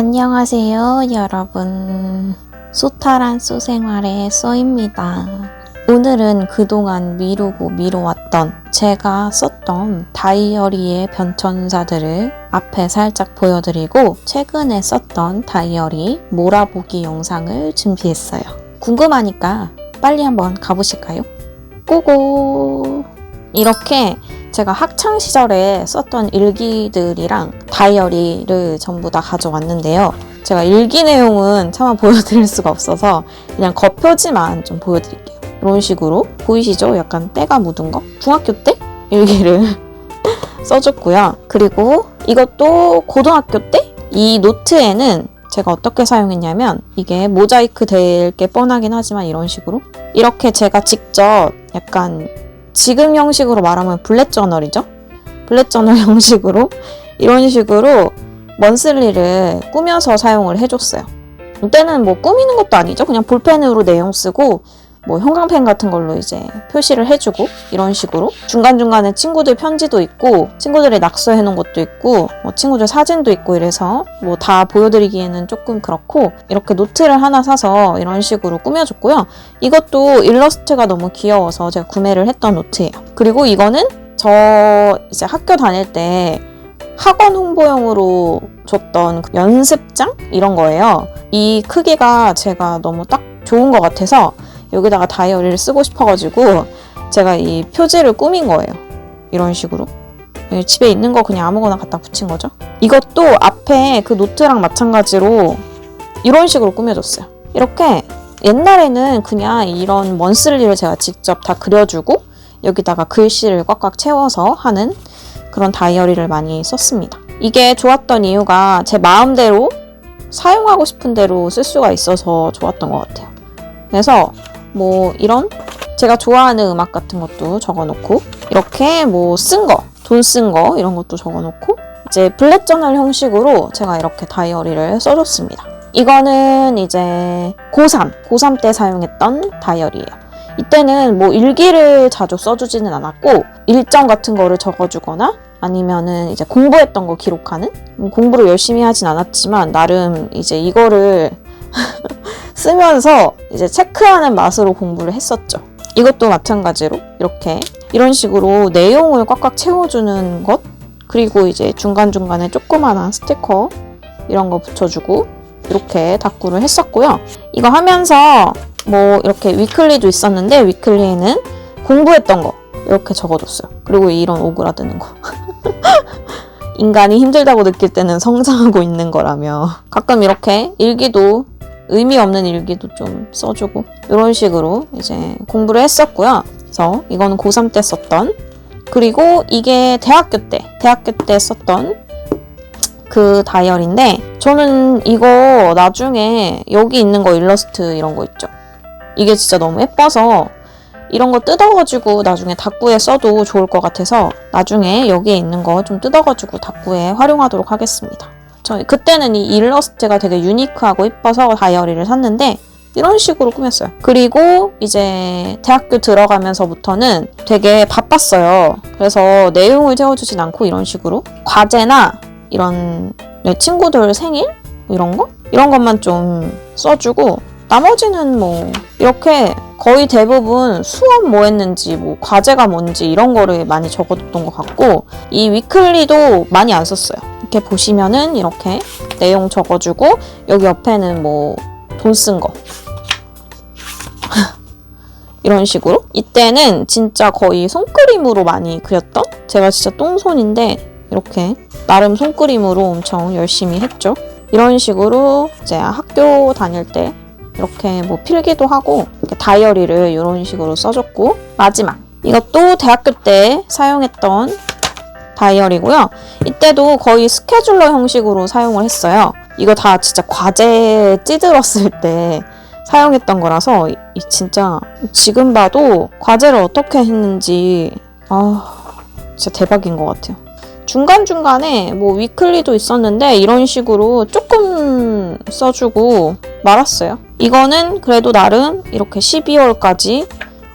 안녕하세요, 여러분. 소탈한 소생활의 쏘입니다. 오늘은 그동안 미루고 미뤄왔던 제가 썼던 다이어리의 변천사들을 앞에 살짝 보여드리고 최근에 썼던 다이어리 몰아보기 영상을 준비했어요. 궁금하니까 빨리 한번 가보실까요? 고고! 이렇게 제가 학창 시절에 썼던 일기들이랑 다이어리를 전부 다 가져왔는데요. 제가 일기 내용은 차마 보여드릴 수가 없어서 그냥 겉표지만 좀 보여드릴게요. 이런 식으로 보이시죠? 약간 때가 묻은 거? 중학교 때 일기를 써줬고요. 그리고 이것도 고등학교 때 이 노트에는 제가 어떻게 사용했냐면 이게 모자이크 될 게 뻔하긴 하지만 이런 식으로 이렇게 제가 직접 약간 지금 형식으로 말하면 블랙 저널이죠. 블랙 저널 형식으로 이런 식으로 먼슬리를 꾸며서 사용을 해줬어요. 이때는 뭐 꾸미는 것도 아니죠. 그냥 볼펜으로 내용 쓰고 뭐 형광펜 같은 걸로 이제 표시를 해주고 이런 식으로 중간중간에 친구들 편지도 있고 친구들이 낙서해 놓은 것도 있고 뭐 친구들 사진도 있고 이래서 뭐 다 보여드리기에는 조금 그렇고 이렇게 노트를 하나 사서 이런 식으로 꾸며줬고요. 이것도 일러스트가 너무 귀여워서 제가 구매를 했던 노트예요. 그리고 이거는 저 이제 학교 다닐 때 학원 홍보용으로 줬던 그 연습장 이런 거예요. 이 크기가 제가 너무 딱 좋은 것 같아서 여기다가 다이어리를 쓰고 싶어가지고 제가 이 표지를 꾸민 거예요. 이런 식으로. 예, 집에 있는 거 그냥 아무거나 갖다 붙인 거죠. 이것도 앞에 그 노트랑 마찬가지로 이런 식으로 꾸며줬어요. 이렇게 옛날에는 그냥 이런 먼슬리를 제가 직접 다 그려주고 여기다가 글씨를 꽉꽉 채워서 하는 그런 다이어리를 많이 썼습니다. 이게 좋았던 이유가 제 마음대로 사용하고 싶은 대로 쓸 수가 있어서 좋았던 것 같아요. 그래서 뭐 이런 제가 좋아하는 음악 같은 것도 적어놓고 이렇게 뭐 쓴 거, 돈 쓴 거 이런 것도 적어놓고 이제 블랙 저널 형식으로 제가 이렇게 다이어리를 써줬습니다. 이거는 이제 고3, 고3 때 사용했던 다이어리예요. 이때는 뭐 일기를 자주 써주지는 않았고 일정 같은 거를 적어주거나 아니면은 이제 공부했던 거 기록하는 음, 공부를 열심히 하진 않았지만 나름 이제 이거를 쓰면서 이제 체크하는 맛으로 공부를 했었죠. 이것도 마찬가지로 이렇게 이런 식으로 내용을 꽉꽉 채워주는 것 그리고 이제 중간중간에 조그마한 스티커 이런 거 붙여주고 이렇게 다꾸를 했었고요. 이거 하면서 뭐 이렇게 위클리도 있었는데 위클리에는 공부했던 거 이렇게 적어뒀어요. 그리고 이런 오그라드는 거. 인간이 힘들다고 느낄 때는 성장하고 있는 거라며 가끔 이렇게 일기도 의미 없는 일기도 좀 써주고 이런 식으로 이제 공부를 했었고요. 그래서 이거는 고3 때 썼던 그리고 이게 대학교 때 대학교 때 썼던 그 다이어리인데 저는 이거 나중에 여기 있는 거 일러스트 이런 거 있죠. 이게 진짜 너무 예뻐서 이런 거 뜯어가지고 나중에 다꾸에 써도 좋을 것 같아서 나중에 여기에 있는 거 좀 뜯어가지고 다꾸에 활용하도록 하겠습니다. 저 그때는 이 일러스트가 되게 유니크하고 예뻐서 다이어리를 샀는데 이런 식으로 꾸몄어요. 그리고 이제 대학교 들어가면서부터는 되게 바빴어요. 그래서 내용을 채워주진 않고 이런 식으로 과제나 이런 내 친구들 생일 이런 거 이런 것만 좀 써주고 나머지는 뭐 이렇게 거의 대부분 수업 뭐 했는지 뭐 과제가 뭔지 이런 거를 많이 적어뒀던 것 같고 이 위클리도 많이 안 썼어요. 이렇게 보시면은 이렇게 내용 적어주고 여기 옆에는 뭐 돈 쓴 거. 이런 식으로. 이때는 진짜 거의 손그림으로 많이 그렸던? 제가 진짜 똥손인데 이렇게 나름 손그림으로 엄청 열심히 했죠. 이런 식으로 이제 학교 다닐 때 이렇게 뭐 필기도 하고 다이어리를 이런 식으로 써줬고 마지막. 이것도 대학교 때 사용했던 다이어리고요. 이때도 거의 스케줄러 형식으로 사용을 했어요. 이거 다 진짜 과제 찌들었을 때 사용했던 거라서 진짜 지금 봐도 과제를 어떻게 했는지 아 진짜 대박인 것 같아요. 중간중간에 뭐 위클리도 있었는데 이런 식으로 조금 써주고 말았어요. 이거는 그래도 나름 이렇게 12월까지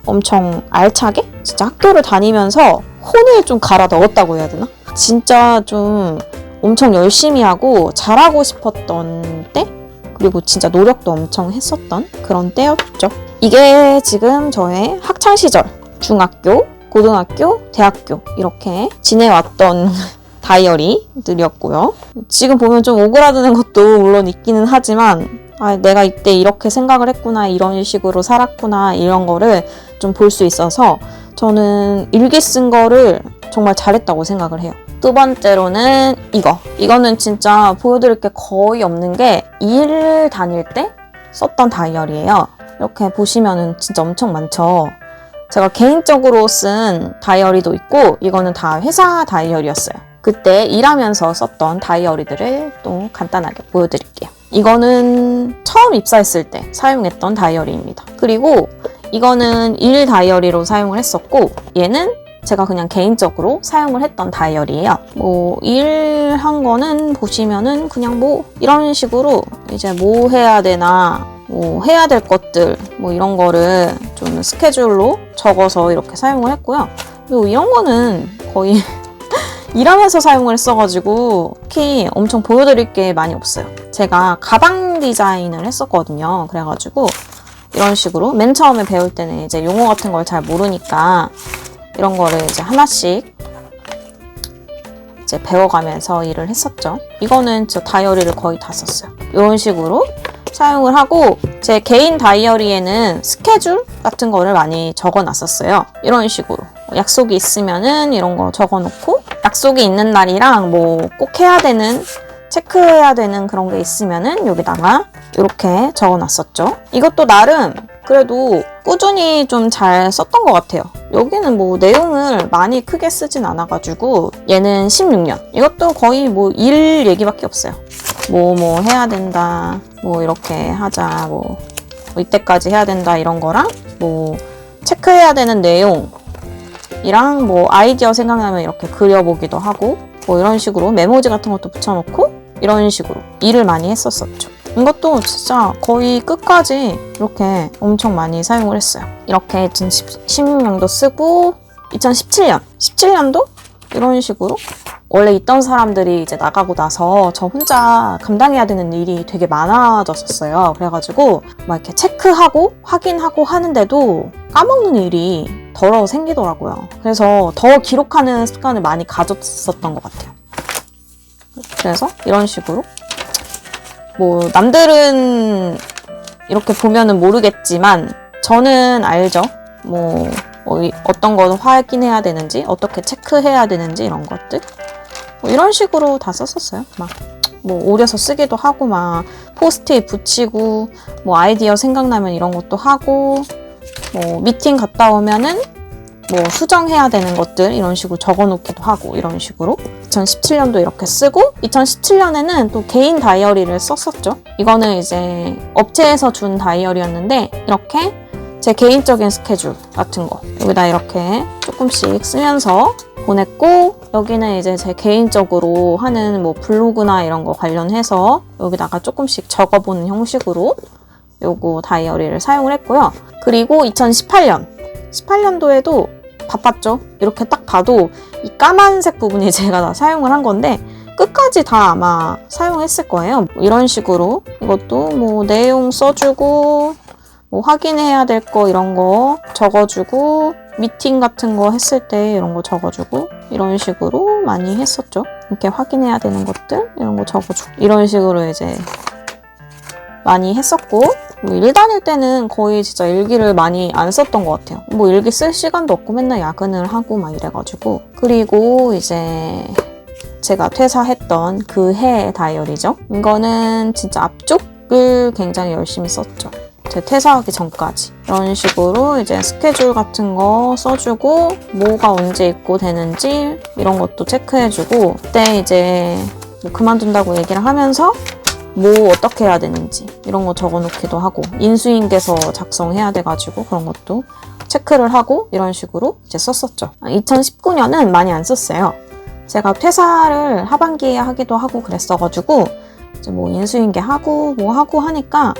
엄청 알차게 진짜 학교를 다니면서 혼을 좀 갈아 넣었다고 해야 되나? 진짜 좀 엄청 열심히 하고 잘하고 싶었던 때 그리고 진짜 노력도 엄청 했었던 그런 때였죠. 이게 지금 저의 학창 시절 중학교, 고등학교, 대학교 이렇게 지내왔던 다이어리들이었고요. 지금 보면 좀 오그라드는 것도 물론 있기는 하지만 아, 내가 이때 이렇게 생각을 했구나, 이런 식으로 살았구나, 이런 거를 좀 볼 수 있어서 저는 일기 쓴 거를 정말 잘했다고 생각을 해요. 두 번째로는 이거. 이거는 진짜 보여드릴 게 거의 없는 게 일 다닐 때 썼던 다이어리예요. 이렇게 보시면은 진짜 엄청 많죠. 제가 개인적으로 쓴 다이어리도 있고 이거는 다 회사 다이어리였어요. 그때 일하면서 썼던 다이어리들을 또 간단하게 보여드릴게요. 이거는 처음 입사했을 때 사용했던 다이어리입니다. 그리고 이거는 일 다이어리로 사용을 했었고 얘는 제가 그냥 개인적으로 사용을 했던 다이어리예요. 뭐 일한 거는 보시면은 그냥 뭐 이런 식으로 이제 뭐 해야 되나 뭐 해야 될 것들 뭐 이런 거를 좀 스케줄로 적어서 이렇게 사용을 했고요. 그리고 이런 거는 거의 일하면서 사용을 했어가지고 특히 엄청 보여드릴 게 많이 없어요. 제가 가방 디자인을 했었거든요. 그래가지고 이런 식으로 맨 처음에 배울 때는 이제 용어 같은 걸 잘 모르니까 이런 거를 이제 하나씩 이제 배워가면서 일을 했었죠. 이거는 저 다이어리를 거의 다 썼어요. 이런 식으로 사용을 하고 제 개인 다이어리에는 스케줄 같은 거를 많이 적어 놨었어요. 이런 식으로. 약속이 있으면은 이런 거 적어 놓고 약속이 있는 날이랑 뭐 꼭 해야 되는 체크해야 되는 그런 게 있으면은 여기다가 이렇게 적어 놨었죠. 이것도 나름 그래도 꾸준히 좀 잘 썼던 것 같아요. 여기는 뭐 내용을 많이 크게 쓰진 않아가지고 얘는 16년. 이것도 거의 뭐 일 얘기밖에 없어요. 뭐뭐 해야 된다. 뭐 이렇게 하자. 뭐, 뭐 이때까지 해야 된다 이런 거랑 뭐 체크해야 되는 내용 이랑 뭐 아이디어 생각나면 이렇게 그려보기도 하고 뭐 이런 식으로 메모지 같은 것도 붙여놓고 이런 식으로 일을 많이 했었었죠. 이것도 진짜 거의 끝까지 이렇게 엄청 많이 사용을 했어요. 이렇게 2016년도 쓰고 2017년, 17년도 이런 식으로 원래 있던 사람들이 이제 나가고 나서 저 혼자 감당해야 되는 일이 되게 많아졌었어요. 그래가지고 막 이렇게 체크하고 확인하고 하는데도 까먹는 일이 덜어 생기더라고요. 그래서 더 기록하는 습관을 많이 가졌었던 것 같아요. 그래서 이런 식으로 뭐 남들은 이렇게 보면은 모르겠지만 저는 알죠. 뭐, 뭐 어떤 거 확인해야 되는지 어떻게 체크해야 되는지 이런 것들 뭐 이런 식으로 다 썼었어요. 막 뭐 오려서 쓰기도 하고 막 포스트잇 붙이고 뭐 아이디어 생각나면 이런 것도 하고 뭐 미팅 갔다 오면은 뭐 수정해야 되는 것들 이런 식으로 적어놓기도 하고 이런 식으로 2017년도 이렇게 쓰고 2017년에는 또 개인 다이어리를 썼었죠. 이거는 이제 업체에서 준 다이어리였는데 이렇게 제 개인적인 스케줄 같은 거 여기다 이렇게 조금씩 쓰면서 보냈고 여기는 이제 제 개인적으로 하는 뭐 블로그나 이런 거 관련해서 여기다가 조금씩 적어보는 형식으로 요거 다이어리를 사용을 했고요. 그리고 2018년 18년도에도 바빴죠. 이렇게 딱 봐도 이 까만색 부분이 제가 다 사용을 한 건데 끝까지 다 아마 사용했을 거예요. 뭐 이런 식으로 이것도 뭐 내용 써주고 뭐 확인해야 될 거 이런 거 적어주고 미팅 같은 거 했을 때 이런 거 적어주고 이런 식으로 많이 했었죠. 이렇게 확인해야 되는 것들 이런 거 적어주고 이런 식으로 이제 많이 했었고 뭐 일 다닐 때는 거의 진짜 일기를 많이 안 썼던 것 같아요. 뭐 일기 쓸 시간도 없고 맨날 야근을 하고 막 이래가지고 그리고 이제 제가 퇴사했던 그해 다이어리죠. 이거는 진짜 앞쪽을 굉장히 열심히 썼죠. 제 퇴사하기 전까지 이런 식으로 이제 스케줄 같은 거 써주고 뭐가 언제 입고 되는지 이런 것도 체크해주고 그때 이제 뭐 그만둔다고 얘기를 하면서 뭐 어떻게 해야 되는지 이런 거 적어 놓기도 하고 인수인계서 작성해야 돼가지고 그런 것도 체크를 하고 이런 식으로 이제 썼었죠. 2019년은 많이 안 썼어요. 제가 퇴사를 하반기에 하기도 하고 그랬어가지고 이제 뭐 인수인계 하고 뭐 하고 하니까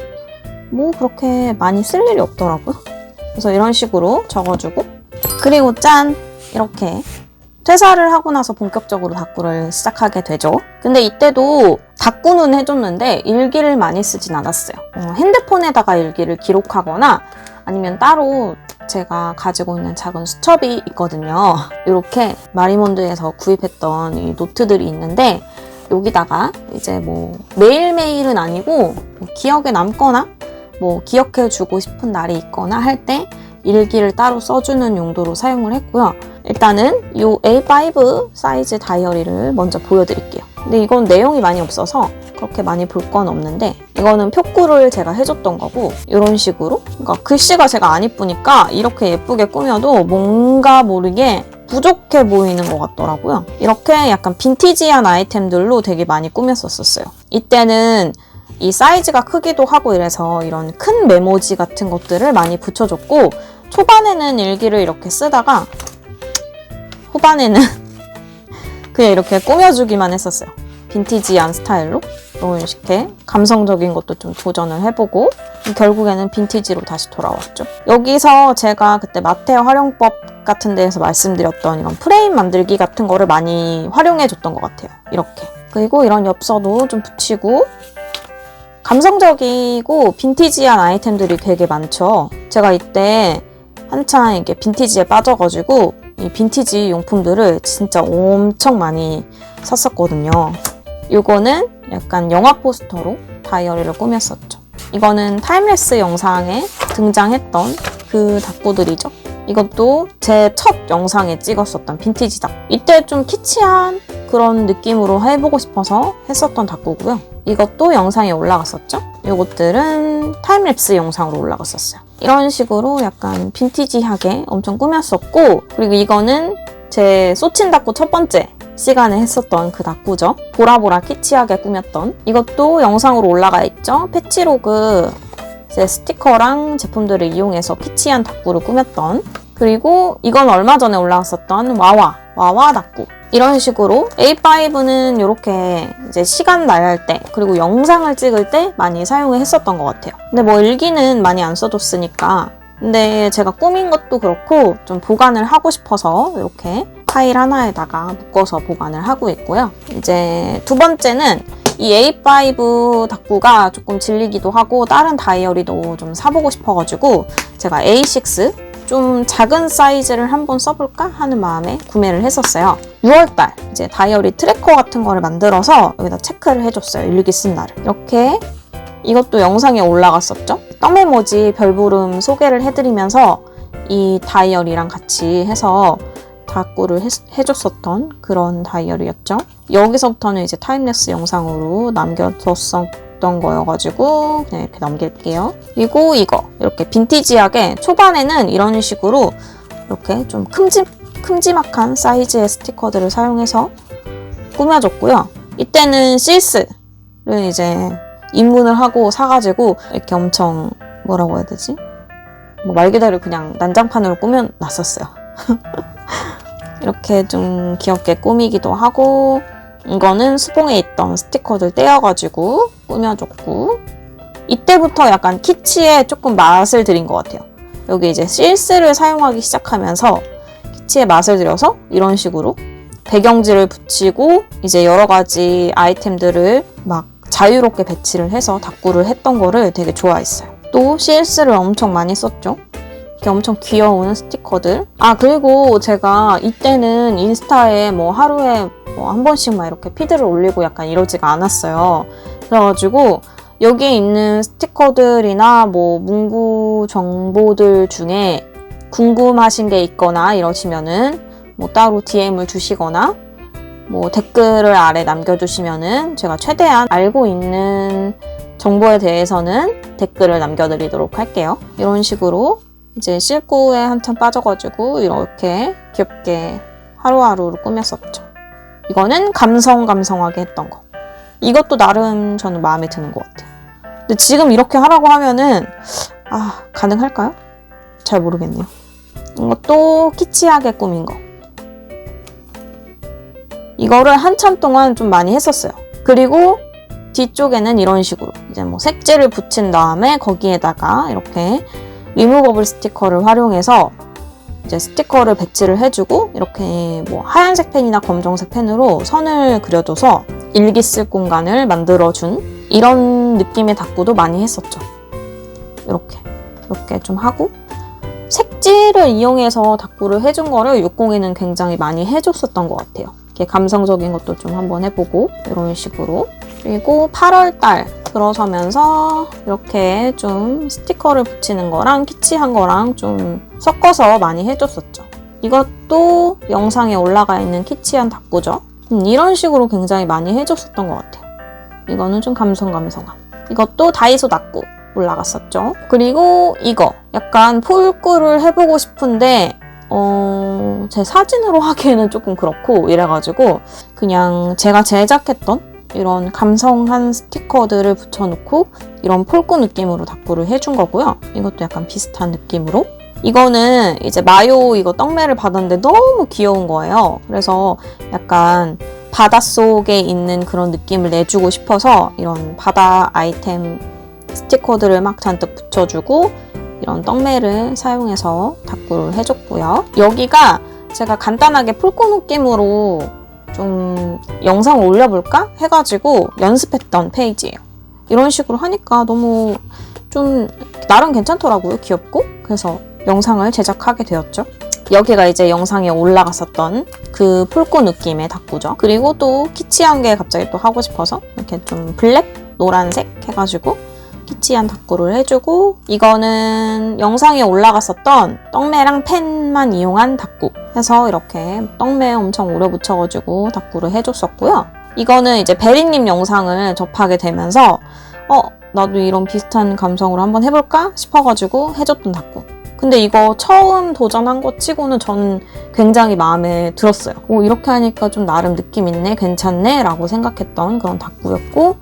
뭐 그렇게 많이 쓸 일이 없더라고요. 그래서 이런 식으로 적어주고 그리고 짠 이렇게 퇴사를 하고 나서 본격적으로 다꾸를 시작하게 되죠. 근데 이때도 다꾸는 해줬는데 일기를 많이 쓰진 않았어요. 어, 핸드폰에다가 일기를 기록하거나 아니면 따로 제가 가지고 있는 작은 수첩이 있거든요. 이렇게 마리몬드에서 구입했던 이 노트들이 있는데 여기다가 이제 뭐 매일매일은 아니고 뭐 기억에 남거나 뭐 기억해주고 싶은 날이 있거나 할 때 일기를 따로 써주는 용도로 사용을 했고요. 일단은 이 A5 사이즈 다이어리를 먼저 보여드릴게요. 근데 이건 내용이 많이 없어서 그렇게 많이 볼 건 없는데 이거는 표구를 제가 해줬던 거고 이런 식으로 그러니까 글씨가 제가 안 이쁘니까 이렇게 예쁘게 꾸며도 뭔가 모르게 부족해 보이는 것 같더라고요. 이렇게 약간 빈티지한 아이템들로 되게 많이 꾸몄었었어요. 이때는 이 사이즈가 크기도 하고 이래서 이런 큰 메모지 같은 것들을 많이 붙여줬고 초반에는 일기를 이렇게 쓰다가 후반에는 그냥 이렇게 꾸며주기만 했었어요. 빈티지한 스타일로 이런 식의 감성적인 것도 좀 도전을 해보고 결국에는 빈티지로 다시 돌아왔죠. 여기서 제가 그때 마테 활용법 같은 데에서 말씀드렸던 이런 프레임 만들기 같은 거를 많이 활용해 줬던 것 같아요. 이렇게. 그리고 이런 엽서도 좀 붙이고 감성적이고 빈티지한 아이템들이 되게 많죠. 제가 이때 한창 이게 빈티지에 빠져가지고 이 빈티지 용품들을 진짜 엄청 많이 샀었거든요. 이거는 약간 영화 포스터로 다이어리를 꾸몄었죠. 이거는 타임레스 영상에 등장했던 그 닭구들이죠. 이것도 제 첫 영상에 찍었었던 빈티지 닭. 이때 좀 키치한 그런 느낌으로 해보고 싶어서 했었던 닭구고요. 이것도 영상에 올라갔었죠. 이것들은 타임랩스 영상으로 올라갔었어요. 이런 식으로 약간 빈티지하게 엄청 꾸몄었고 그리고 이거는 제 소친 닭구 첫 번째 시간에 했었던 그 닭구죠. 보라보라 키치하게 꾸몄던 이것도 영상으로 올라가 있죠. 패치로그 제 스티커랑 제품들을 이용해서 키치한 닭구를 꾸몄던 그리고 이건 얼마 전에 올라왔었던 와와 와와 닭구 이런 식으로 A5는 이렇게 이제 시간 나열 때 그리고 영상을 찍을 때 많이 사용을 했었던 것 같아요. 근데 뭐 일기는 많이 안 써줬으니까 근데 제가 꾸민 것도 그렇고 좀 보관을 하고 싶어서 이렇게 파일 하나에다가 묶어서 보관을 하고 있고요. 이제 두 번째는 이 A5 닭구가 조금 질리기도 하고 다른 다이어리도 좀 사보고 싶어가지고 제가 A6 좀 작은 사이즈를 한번 써볼까 하는 마음에 구매를 했었어요. 6월달 이제 다이어리 트래커 같은 거를 만들어서 여기다 체크를 해줬어요. 일기 쓴 날을. 이렇게 이것도 영상에 올라갔었죠. 떡메모지 별부름 소개를 해드리면서 이 다이어리랑 같이 해서 다꾸를 해줬었던 그런 다이어리였죠. 여기서부터는 이제 타임랩스 영상으로 남겨뒀었던 거여가지고 이렇게 넘길게요. 그리고 이거 이렇게 빈티지하게 초반에는 이런 식으로 이렇게 좀 큼직, 큼지막한 사이즈의 스티커들을 사용해서 꾸며줬고요. 이때는 실스를 이제 입문을 하고 사가지고 이렇게 엄청 뭐라고 해야 되지? 뭐 말 그대로 그냥 난장판으로 꾸며놨었어요. 이렇게 좀 귀엽게 꾸미기도 하고 이거는 수봉에 있던 스티커들 떼어가지고 꾸며줬고 이때부터 약간 키치에 조금 맛을 들인 것 같아요. 여기 이제 실스를 사용하기 시작하면서 키치에 맛을 들여서 이런 식으로 배경지를 붙이고 이제 여러 가지 아이템들을 막 자유롭게 배치를 해서 다꾸를 했던 거를 되게 좋아했어요. 또 CS를 엄청 많이 썼죠. 이렇게 엄청 귀여운 스티커들. 아, 그리고 제가 이때는 인스타에 뭐 하루에 뭐 한 번씩만 이렇게 피드를 올리고 약간 이러지가 않았어요. 그래가지고 여기에 있는 스티커들이나 뭐 문구 정보들 중에 궁금하신 게 있거나 이러시면은 뭐 따로 DM을 주시거나 뭐 댓글을 아래 남겨주시면은 제가 최대한 알고 있는 정보에 대해서는 댓글을 남겨드리도록 할게요. 이런 식으로 이제 실구에 한참 빠져가지고 이렇게 귀엽게 하루하루를 꾸몄었죠. 이거는 감성 감성하게 했던 거. 이것도 나름 저는 마음에 드는 것 같아요. 근데 지금 이렇게 하라고 하면은 아 가능할까요? 잘 모르겠네요. 이것도 키치하게 꾸민 거. 이거를 한참 동안 좀 많이 했었어요. 그리고 뒤쪽에는 이런 식으로 이제 뭐 색지를 붙인 다음에 거기에다가 이렇게 리무버블 스티커를 활용해서 이제 스티커를 배치를 해주고 이렇게 뭐 하얀색 펜이나 검정색 펜으로 선을 그려줘서 일기 쓸 공간을 만들어준 이런 느낌의 다꾸도 많이 했었죠. 이렇게 이렇게 좀 하고 색지를 이용해서 다꾸를 해준 거를 60에는 굉장히 많이 해줬었던 것 같아요. 이렇게 감성적인 것도 좀 한번 해보고 이런 식으로 그리고 8월달 들어서면서 이렇게 좀 스티커를 붙이는 거랑 키치한 거랑 좀 섞어서 많이 해줬었죠. 이것도 영상에 올라가 있는 키치한 다꾸죠. 음, 이런 식으로 굉장히 많이 해줬었던 것 같아요. 이거는 좀 감성감성한. 이것도 다이소 다꾸 올라갔었죠. 그리고 이거 약간 폴꾸를 해보고 싶은데 어, 제 사진으로 하기에는 조금 그렇고 이래가지고 그냥 제가 제작했던 이런 감성한 스티커들을 붙여놓고 이런 폴꾸 느낌으로 다꾸를 해준 거고요. 이것도 약간 비슷한 느낌으로. 이거는 이제 마요 이거 떡매를 받았는데 너무 귀여운 거예요. 그래서 약간 바닷속에 있는 그런 느낌을 내주고 싶어서 이런 바다 아이템 스티커들을 막 잔뜩 붙여주고 이런 떡매를 사용해서 다꾸를 해줬고요. 여기가 제가 간단하게 폴코 느낌으로 좀 영상을 올려볼까 해가지고 연습했던 페이지예요. 이런 식으로 하니까 너무 좀 나름 괜찮더라고요. 귀엽고. 그래서 영상을 제작하게 되었죠. 여기가 이제 영상에 올라갔었던 그 폴코 느낌의 다꾸죠. 그리고 또 키치한 게 갑자기 또 하고 싶어서 이렇게 좀 블랙, 노란색 해가지고 키치한 다꾸를 해주고 이거는 영상에 올라갔었던 떡매랑 펜만 이용한 다꾸 해서 이렇게 떡매 엄청 오래 붙여가지고 다꾸를 해줬었고요. 이거는 이제 베리님 영상을 접하게 되면서 어 나도 이런 비슷한 감성으로 한번 해볼까 싶어가지고 해줬던 다꾸. 근데 이거 처음 도전한 거 치고는 저는 굉장히 마음에 들었어요. 오, 이렇게 하니까 좀 나름 느낌 있네, 괜찮네 라고 생각했던 그런 다꾸였고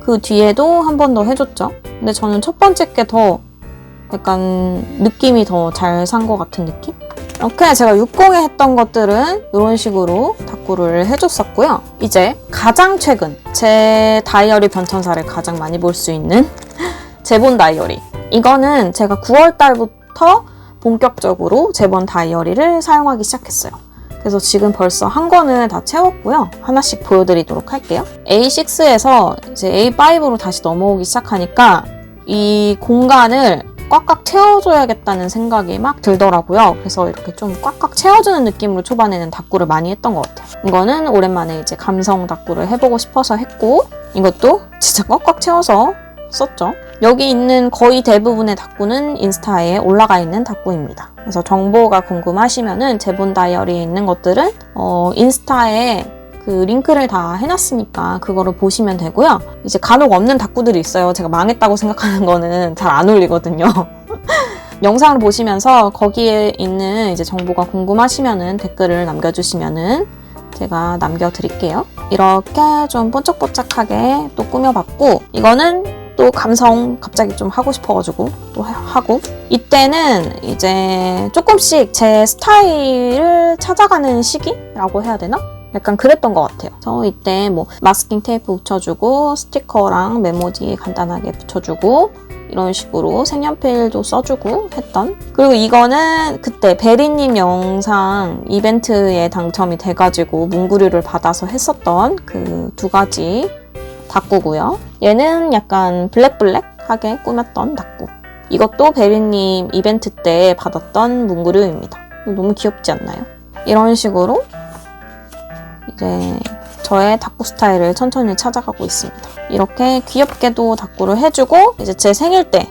그 뒤에도 한 번 더 해줬죠. 근데 저는 첫 번째 게 더 약간 느낌이 더 잘 산 것 같은 느낌? 이렇게 제가 60에 했던 것들은 이런 식으로 다꾸를 해줬었고요. 이제 가장 최근 제 다이어리 변천사를 가장 많이 볼 수 있는 제본 다이어리. 이거는 제가 9월 달부터 본격적으로 제본 다이어리를 사용하기 시작했어요. 그래서 지금 벌써 한 권을 다 채웠고요. 하나씩 보여드리도록 할게요. A6에서 이제 A5로 다시 넘어오기 시작하니까 이 공간을 꽉꽉 채워줘야겠다는 생각이 막 들더라고요. 그래서 이렇게 좀 꽉꽉 채워주는 느낌으로 초반에는 다꾸를 많이 했던 것 같아요. 이거는 오랜만에 이제 감성 다꾸를 해보고 싶어서 했고 이것도 진짜 꽉꽉 채워서 썼죠. 여기 있는 거의 대부분의 다꾸는 인스타에 올라가 있는 다꾸입니다. 그래서 정보가 궁금하시면은 제본 다이어리에 있는 것들은 어, 인스타에 그 링크를 다 해놨으니까 그거를 보시면 되고요. 이제 간혹 없는 다꾸들이 있어요. 제가 망했다고 생각하는 거는 잘 안 올리거든요. 영상을 보시면서 거기에 있는 이제 정보가 궁금하시면은 댓글을 남겨주시면은 제가 남겨드릴게요. 이렇게 좀 번쩍번쩍하게 또 꾸며봤고 이거는 또 감성 갑자기 좀 하고 싶어가지고 또 하- 하고 이때는 이제 조금씩 제 스타일을 찾아가는 시기라고 해야 되나? 약간 그랬던 것 같아요. 그래서 이때 뭐 마스킹 테이프 붙여주고 스티커랑 메모지 간단하게 붙여주고 이런 식으로 색연필도 써주고 했던 그리고 이거는 그때 베리님 영상 이벤트에 당첨이 돼가지고 문구류를 받아서 했었던 그 두 가지 다꾸고요. 얘는 약간 블랙블랙하게 꾸몄던 다꾸. 이것도 베리님 이벤트 때 받았던 문구류입니다. 너무 귀엽지 않나요? 이런 식으로 이제 저의 다꾸 스타일을 천천히 찾아가고 있습니다. 이렇게 귀엽게도 다꾸를 해주고 이제 제 생일 때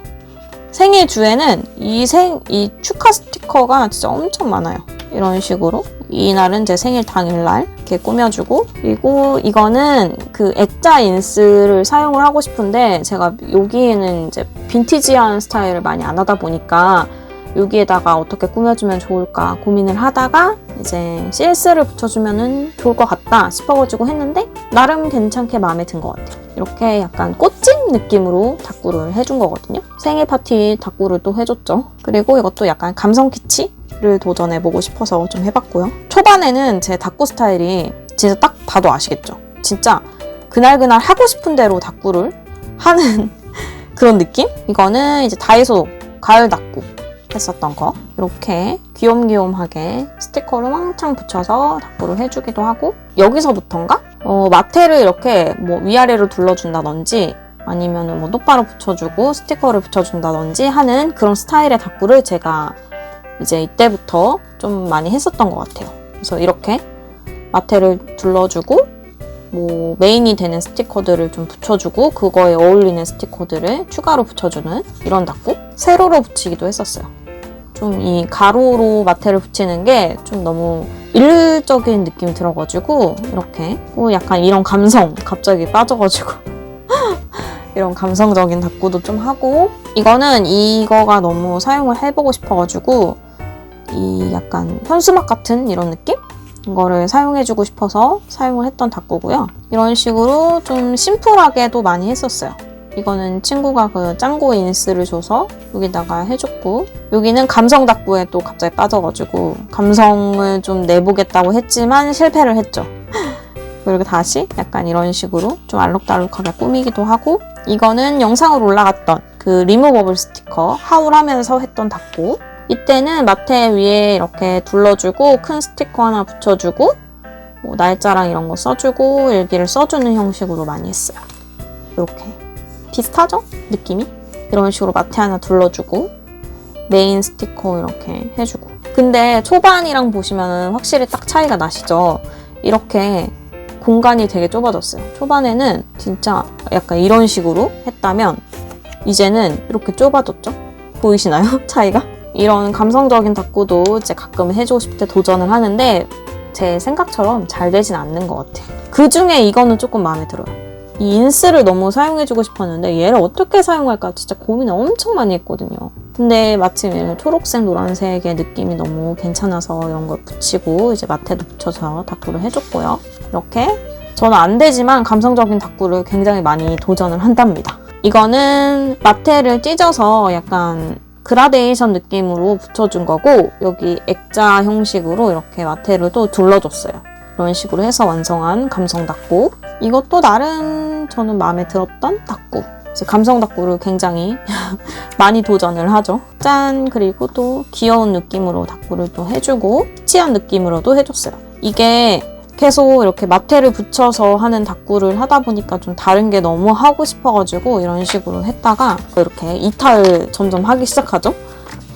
생일 주에는 이 생 이 축하 스티커가 진짜 엄청 많아요. 이런 식으로 이날은 제 생일 당일날 이렇게 꾸며주고 그리고 이거는 그 액자 인스를 사용을 하고 싶은데 제가 여기에는 이제 빈티지한 스타일을 많이 안 하다 보니까 여기에다가 어떻게 꾸며주면 좋을까 고민을 하다가 이제 CS를 붙여주면 좋을 것 같다 싶어가지고 했는데 나름 괜찮게 마음에 든 것 같아요. 이렇게 약간 꽃집 느낌으로 다꾸를 해준 거거든요. 생일 파티 다꾸를 또 해줬죠. 그리고 이것도 약간 감성 키치 를 도전해보고 싶어서 좀 해봤고요. 초반에는 제 다꾸 스타일이 진짜 딱 봐도 아시겠죠? 진짜 그날그날 하고 싶은 대로 다꾸를 하는 그런 느낌? 이거는 이제 다이소 가을 다꾸 했었던 거 이렇게 귀염귀염하게 스티커를 왕창 붙여서 닭부를 해주기도 하고 여기서부터인가? 어, 마테를 이렇게 뭐 위아래로 둘러준다든지 아니면은 뭐 똑바로 붙여주고 스티커를 붙여준다든지 하는 그런 스타일의 닭부를 제가 이제 이때부터 좀 많이 했었던 것 같아요. 그래서 이렇게 마테를 둘러주고 뭐 메인이 되는 스티커들을 좀 붙여주고 그거에 어울리는 스티커들을 추가로 붙여주는 이런 닭부 세로로 붙이기도 했었어요. 좀 이 가로로 마테를 붙이는 게 좀 너무 일률적인 느낌이 들어가지고 이렇게 어, 약간 이런 감성 갑자기 빠져가지고 이런 감성적인 닭구도 좀 하고 이거는 이거가 너무 사용을 해보고 싶어가지고 이 약간 현수막 같은 이런 느낌? 이거를 사용해주고 싶어서 사용을 했던 닭구고요. 이런 식으로 좀 심플하게도 많이 했었어요. 이거는 친구가 그 짱구 인스를 줘서 여기다가 해줬고 여기는 감성 닭구에 또 갑자기 빠져가지고 감성을 좀 내보겠다고 했지만 실패를 했죠. 그리고 다시 약간 이런 식으로 좀 알록달록하게 꾸미기도 하고 이거는 영상으로 올라갔던 그 리무버블 스티커 하울하면서 했던 닭구 이때는 마테 위에 이렇게 둘러주고 큰 스티커 하나 붙여주고 뭐 날짜랑 이런 거 써주고 일기를 써주는 형식으로 많이 했어요. 이렇게 비슷하죠? 느낌이? 이런 식으로 마테 하나 둘러주고 메인 스티커 이렇게 해주고 근데 초반이랑 보시면 확실히 딱 차이가 나시죠? 이렇게 공간이 되게 좁아졌어요. 초반에는 진짜 약간 이런 식으로 했다면 이제는 이렇게 좁아졌죠? 보이시나요? 차이가? 이런 감성적인 닭구도 이제 가끔 해주고 싶을 때 도전을 하는데 제 생각처럼 잘 되진 않는 것 같아요. 그 중에 이거는 조금 마음에 들어요. 이 인스를 너무 사용해주고 싶었는데 얘를 어떻게 사용할까 진짜 고민을 엄청 많이 했거든요. 근데 마침 이런 초록색, 노란색의 느낌이 너무 괜찮아서 이런 걸 붙이고 이제 마테도 붙여서 닭구를 해줬고요. 이렇게 저는 안 되지만 감성적인 닭구를 굉장히 많이 도전을 한답니다. 이거는 마테를 찢어서 약간 그라데이션 느낌으로 붙여준 거고 여기 액자 형식으로 이렇게 마테를 또 둘러줬어요. 이런 식으로 해서 완성한 감성 닭구. 이것도 나름 저는 마음에 들었던 닭구. 이제 감성 닭구를 굉장히 많이 도전을 하죠. 짠! 그리고 또 귀여운 느낌으로 닭구를 또 해주고 치한 느낌으로도 해줬어요. 이게 계속 이렇게 마테를 붙여서 하는 닭구를 하다 보니까 좀 다른 게 너무 하고 싶어가지고 이런 식으로 했다가 이렇게 이탈 점점 하기 시작하죠.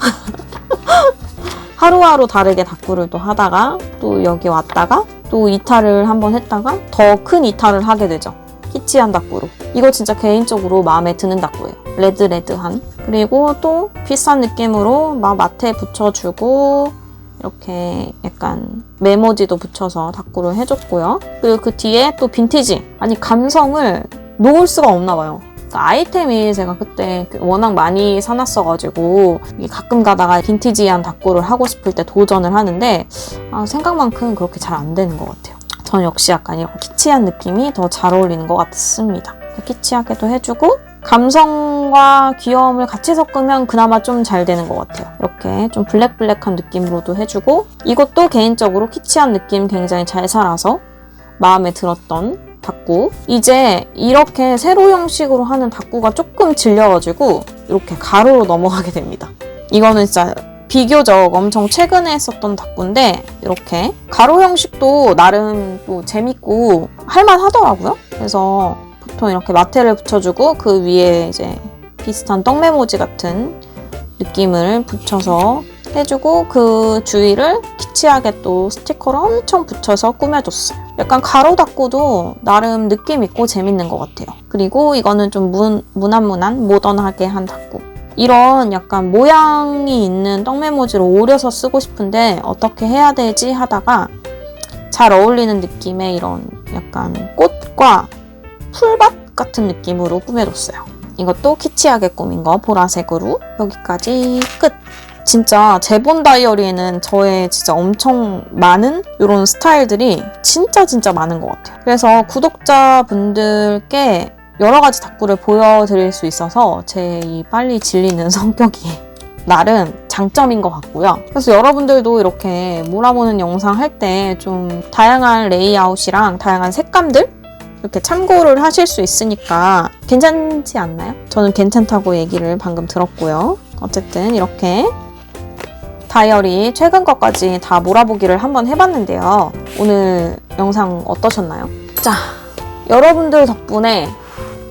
하루하루 다르게 닭구를 또 하다가 또 여기 왔다가 또 이탈을 한번 했다가 더 큰 이탈을 하게 되죠. 키치한 닭구로. 이거 진짜 개인적으로 마음에 드는 닭구예요. 레드레드한. 그리고 또 비싼 느낌으로 막 마트에 붙여주고 이렇게 약간 메모지도 붙여서 닭구를 해줬고요. 그리고 그 뒤에 또 빈티지. 아니 감성을 놓을 수가 없나 봐요. 그러니까 아이템이 제가 그때 워낙 많이 사놨어가지고 가끔 가다가 빈티지한 닭구를 하고 싶을 때 도전을 하는데 아, 생각만큼 그렇게 잘 안 되는 것 같아요. 전 역시 약간 이런 키치한 느낌이 더 잘 어울리는 것 같습니다. 키치하게도 해주고 감성과 귀여움을 같이 섞으면 그나마 좀 잘 되는 것 같아요. 이렇게 좀 블랙블랙한 느낌으로도 해주고 이것도 개인적으로 키치한 느낌 굉장히 잘 살아서 마음에 들었던 닭구. 이제 이렇게 세로 형식으로 하는 닭구가 조금 질려가지고 이렇게 가로로 넘어가게 됩니다. 이거는 진짜 비교적 엄청 최근에 했었던 닭구인데 이렇게 가로 형식도 나름 또 재밌고 할만하더라고요. 그래서 보통 이렇게 마테를 붙여주고 그 위에 이제 비슷한 떡메모지 같은 느낌을 붙여서 해주고 그 주위를 키치하게 또 스티커를 엄청 붙여서 꾸며줬어요. 약간 가로 닭구도 나름 느낌 있고 재밌는 것 같아요. 그리고 이거는 좀 문, 무난무난 모던하게 한 닭구. 이런 약간 모양이 있는 떡메모지를 오려서 쓰고 싶은데 어떻게 해야 되지 하다가 잘 어울리는 느낌의 이런 약간 꽃과 풀밭 같은 느낌으로 꾸며줬어요. 이것도 키치하게 꾸민 거 보라색으로 여기까지 끝! 진짜 제본 다이어리에는 저의 진짜 엄청 많은 이런 스타일들이 진짜 진짜 많은 것 같아요. 그래서 구독자분들께 여러 가지 닭구를 보여드릴 수 있어서 제 이 빨리 질리는 성격이 나름 장점인 것 같고요. 그래서 여러분들도 이렇게 몰아보는 영상 할 때 좀 다양한 레이아웃이랑 다양한 색감들 이렇게 참고를 하실 수 있으니까 괜찮지 않나요? 저는 괜찮다고 얘기를 방금 들었고요. 어쨌든 이렇게 다이어리 최근 것까지 다 몰아보기를 한번 해봤는데요. 오늘 영상 어떠셨나요? 자, 여러분들 덕분에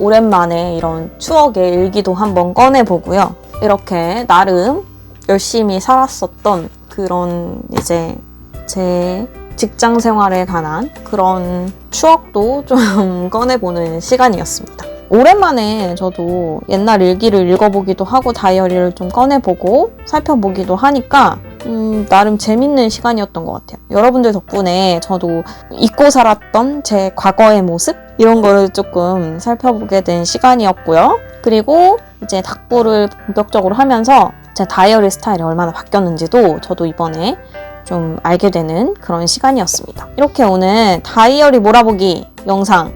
오랜만에 이런 추억의 일기도 한번 꺼내보고요. 이렇게 나름 열심히 살았었던 그런 이제 제 직장 생활에 관한 그런 추억도 좀 꺼내보는 시간이었습니다. 오랜만에 저도 옛날 일기를 읽어보기도 하고 다이어리를 좀 꺼내보고 살펴보기도 하니까 음, 나름 재밌는 시간이었던 것 같아요. 여러분들 덕분에 저도 잊고 살았던 제 과거의 모습 이런 거를 조금 살펴보게 된 시간이었고요. 그리고 이제 닭부를 본격적으로 하면서 제 다이어리 스타일이 얼마나 바뀌었는지도 저도 이번에 좀 알게 되는 그런 시간이었습니다. 이렇게 오늘 다이어리 몰아보기 영상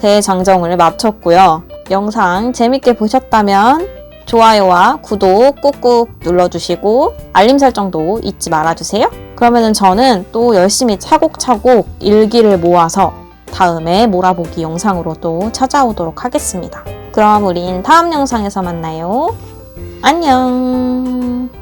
대장정을 마쳤고요. 영상 재밌게 보셨다면 좋아요와 구독 꾹꾹 눌러주시고 알림 설정도 잊지 말아주세요. 그러면은 저는 또 열심히 차곡차곡 일기를 모아서 다음에 몰아보기 영상으로 또 찾아오도록 하겠습니다. 그럼 우린 다음 영상에서 만나요. 안녕.